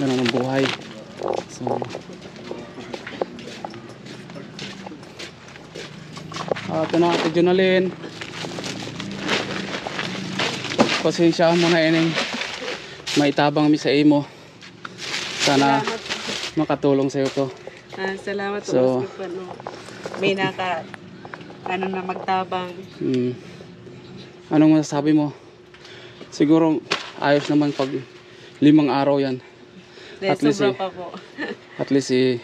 Ganun ang buhay. So, Ah, ito na ate Junalyn. Pasensya mo na ining maitabang mi sa imo. Sana Salamat. makatulong sa to. Ah, salamat po. So- So, no, may naka, ano na magtabang. Hmm. Anong masasabi mo? Siguro ayos naman pag limang araw yan. At least sobra eh. pa po. At least eh,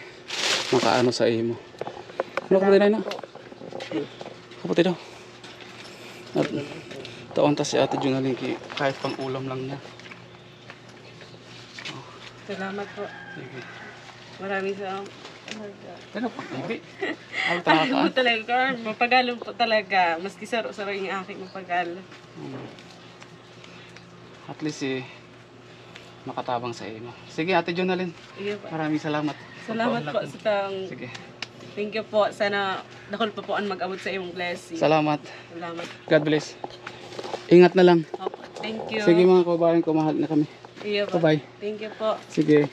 makaano sa imo. Ano kapatid na? Kapatid daw. At taon ta si ate Junalyn ki- kahit pang ulam lang niya. Salamat po. Sige. Maraming salamat. Ano pa? Hindi. Ano Ano talaga? po talaga, mapagalo po talaga. Maski saro-saro yung aking mapagalo. At least eh, makatabang sa imo. Sige ate po. maraming salamat. Salamat po sa tang... Sige. Thank you po. Sana dakol pa po ang mag-abot sa iyong blessing. Salamat. Salamat. God bless. Ingat na lang. Opo. Thank you. Sige mga kababayan ko, mahal na kami. Sige po. Bye-bye. Thank you po. Sige.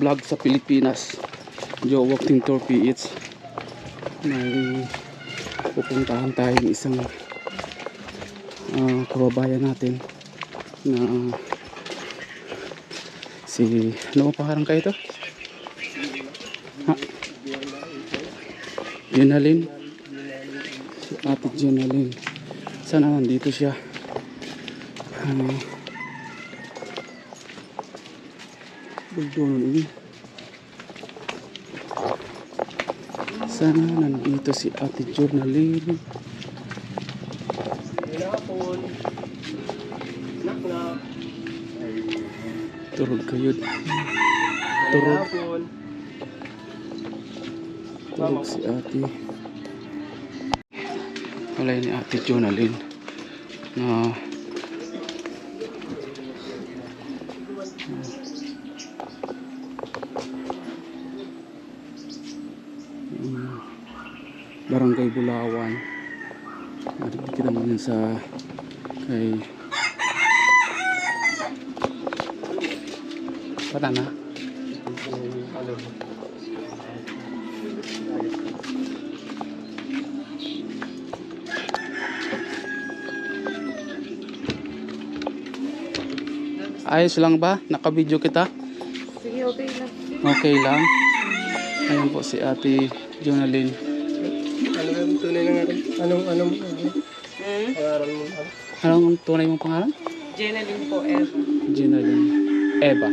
Vlog sa Pilipinas. Joe Walking Tour PH. May pupuntahan tayong isang ah, kababayan natin na si ano pa parang kayo to? Ha? Junalyn si ate Junalyn sana nandito siya ano Buldonon ini sana nandito si ate Junalyn turog kayo. Turog. Turog si ate. Wala ni ate Jonalyn na Mm, barangay Bulawan Narito kita mo yun sa kay Bata na? Ayos lang ba? Naka-video kita? Sige, okay lang. Okay lang. Ayan po si Ate Jonalyn. Ano yung tunay na nga Anong, anong, anong Hmm? pangaral mo? Anong tunay mong pangalan? Jenalyn po, Eva. Jonalyn. Eva.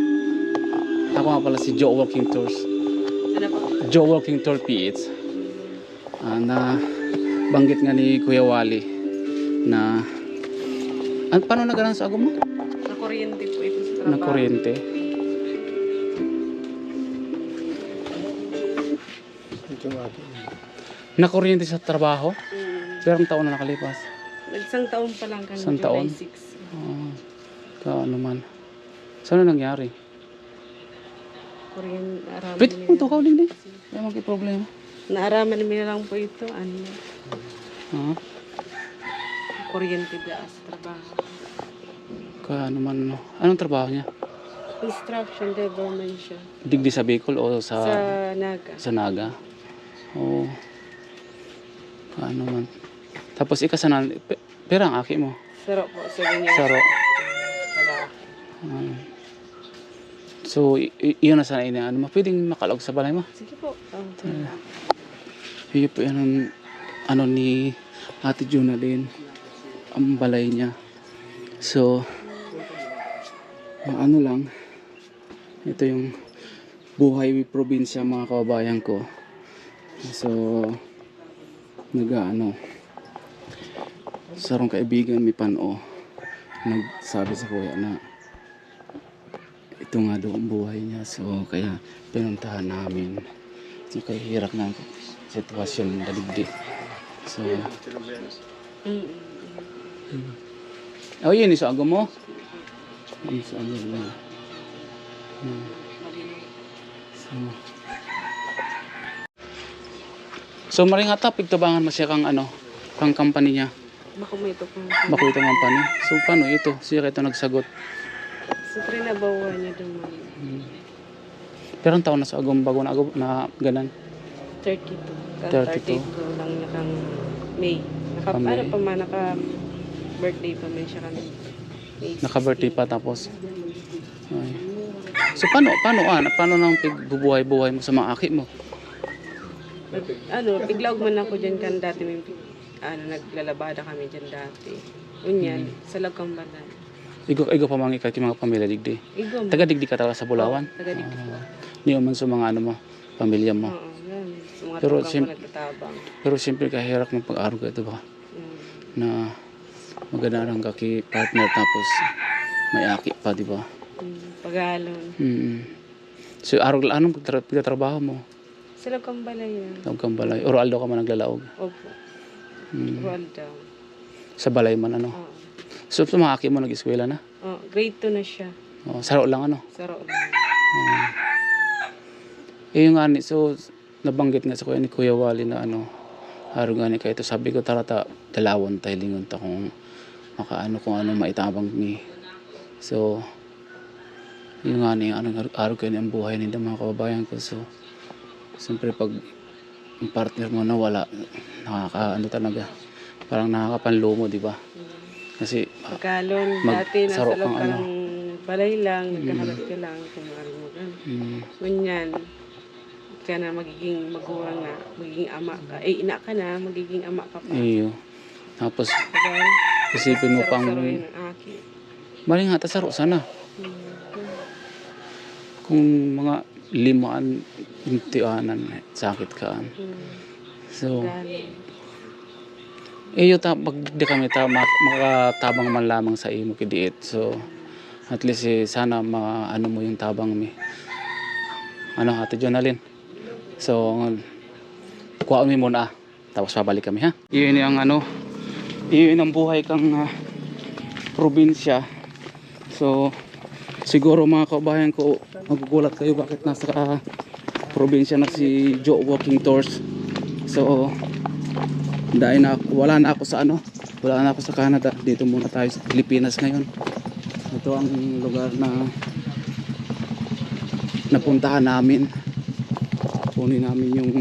Ako nga pala si Joe Walking Tours. Ano po? Joe Walking Tour PH. Ah, na banggit nga ni Kuya Wally na an paano nagalan sa agom mo? Na kuryente po ito sa trabaho. Na kuryente. Ito nga ito. Na kuryente sa trabaho? Mm. Pero ang taon na nakalipas. Nagsang taon pa lang kami, Isang taon? 6. Ah, ka ano man. Saan na nangyari? Kuryente, araman Pwede nila. mo to kauling din. May mga problema. Naaraman nila lang po ito, ano, Ah, kuryente da sa trabaho. ka ano man ano. Anong trabaho niya? Construction development siya. Digdi sa Bicol o Sa sa Naga. sa Naga? Oo. Ka ano man. Tapos ikasanan, pe- pera ang aki mo. Saro po, sabi niya. Saro. Ah. so, iyon na sana ini ano mo, pwedeng makalog sa balay mo. Sige po. Oh, Iyon po yan ang ano ni Ate Junalyn ang balay niya. So, ano lang, ito yung buhay probinsya mga kababayan ko. So, nag-ano, sarong kaibigan mi pano, nagsabi sa kuya na ito nga daw ang buhay niya. So, kaya pinuntahan namin. So, kaya hirap na sitwasyon na daligdi. So, Mm. oh yun, isa agam mo. Isa agam mo. Hmm. So, so maring hata, pigtabangan mo siya kang ano, kang company niya. Baka may ito po. Bako ito company. So, paano ito? Siya ito nagsagot. So, trinabawa niya duman. Hmm. Pero ang taon na sa agam bago na agam na ganan. 32. Ka 32. 32 ko lang nakang May. Naka, Ah, May. ano pa man, naka birthday pa man siya kami. Naka-birthday 16. pa tapos. Ay. So paano paano ah, paano nang pigbubuhay-buhay mo sa mga aki mo? Nag- ano, biglaog man ako dyan kan dati may ano, naglalabada kami dyan dati. Unyan, Hmm. sa Lagkang Balan. Igo igo pa mangi kay mga pamilya digdi. Igom. Taga digdi ka talaga sa Bulawan. Taga dito. Ah, Niyo man sa mga ano mo, pamilya mo. Oo. Sa mga Pero sim-. Pero siyempre kahirap ng pag-aaral ka ito ba? Mm. Na maganda lang ka kay partner tapos may aki pa, di ba? Mm. Pagalon. Mm. So araw anong pagtra- pagtatrabaho mo? Sa Lagkang Balay yan. Tawag kang balay. Or aldo ka man naglalaog. Opo. Mm. Down. Sa balay man ano. Oo. So sa mga aki mo nag-eskwela na. Oh, grade 2 na siya. Oh, saro lang ano. Sa Roll. Eh yung ani, so nabanggit nga sa kuya ni Kuya Wally na ano, haro nga ni kayo. Sabi ko tarata dalawon tayo lingon ta kung makaano kung ano maitabang ni. So Yung nga ni, anong araw kayo ang buhay nila mga kababayan ko. So, siyempre pag ang partner mo nawala, nakaka, ano talaga, parang nakakapanlumo, di ba? Kasi, Pagkalon, Mag- dati nasa saro loob ka ano. ng balay lang, nagkahalat ka lang, kung ano mo gan. mm, Ngunyan, ka na magiging magulang na, magiging ama ka. Eh, ina ka na, magiging ama ka pa. iyo. Tapos, Pagkal, isipin mo pang, saro-saroin ang aki. mali nga, tasaro sana. Kung mga limaan, intianan, sakit ka. So, iyo ta pag di kami ta mak- makatabang man lamang sa imo kidiit. So, at least eh, sana ma ano mo yung tabang mi. Ano, Ate Jonalyn? So, kuha mi muna. Tapos babalik kami ha. Iyon ang ano, iyon ang buhay kang ah, probinsya. So, siguro mga kabayan ko, magugulat kayo bakit nasa ah, probinsya na si Joe Walking Tours. So, dahil na wala na ako sa ano, wala na ako sa Canada. Dito muna tayo sa Pilipinas ngayon. Ito ang lugar na napuntahan namin. Kunin namin yung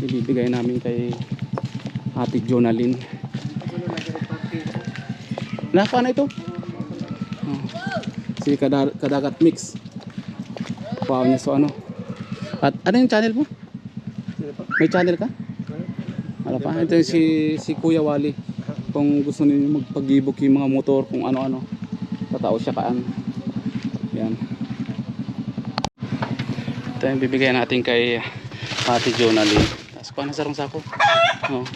ibibigay namin kay Ate Jonalyn. Napa na ito? Oh. Si kada, Kadagat Mix. Wow niya so ano. At ano yung channel mo? May channel ka? Wala pa. Ito yung si, si Kuya Wally. Kung gusto niyo magpag-ibok yung mga motor, kung ano-ano. Patao siya kaan. Yan. Ito yung bibigyan natin kay Ate Jonalyn. Tapos paano sa rong sako? Oh.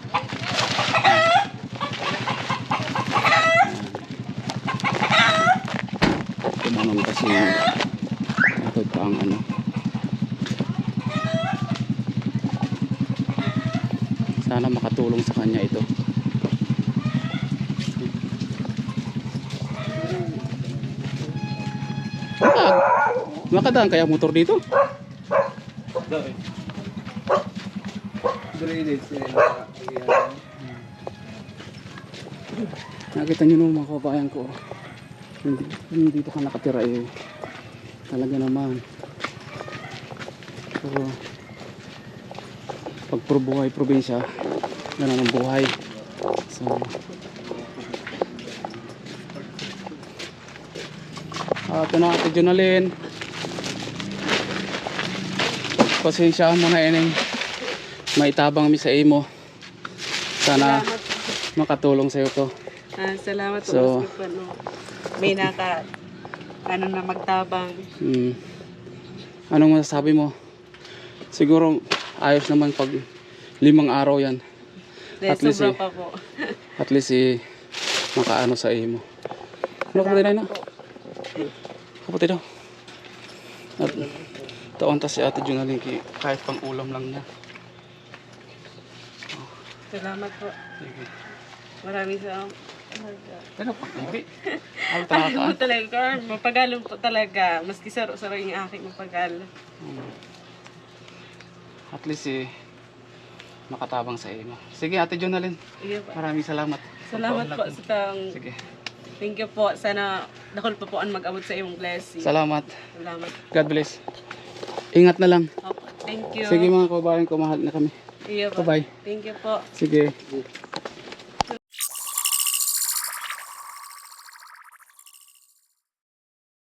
Kumanon kasi ito pa ang ano. Sana makatulong sa kanya ito. Ah, makadaan kaya motor dito? Nakita nyo naman mga kababayan ko. Hindi, hindi dito ka nakatira eh. Talaga naman. Pero pag probinsya, ganun ang buhay. So, Ah, ito na ate Jonalyn. Pasensya mo na ining maitabang mi sa imo. Sana Salamat. makatulong sa'yo to. Ah, salamat po. So- So, ano, may naka, ano na magtabang. Mm. Anong masasabi mo? Siguro ayos naman pag limang araw yan. At least sobra eh. pa po. At least eh, makaano sa imo. Ano kapatid na? Kapatid daw. At taon ta si Ate Junalyn ki- kahit pang ulam lang niya. Salamat po. Sige. Maraming salamat. Ano pa? Hindi. Ano tama po talaga, mapagalong po talaga. Maski saro-saro yung aking mapagal. At least eh, makatabang sa imo. Sige Ate po. maraming salamat. Salamat po sa tang... Sige. Thank you po. Sana dakol pa po ang mag-abot sa imong blessing. Salamat. Salamat. God bless. Ingat na lang. Opo. Thank you. Sige mga kababayan ko, mahal na kami. Sige po. Bye-bye. Thank you po. Sige.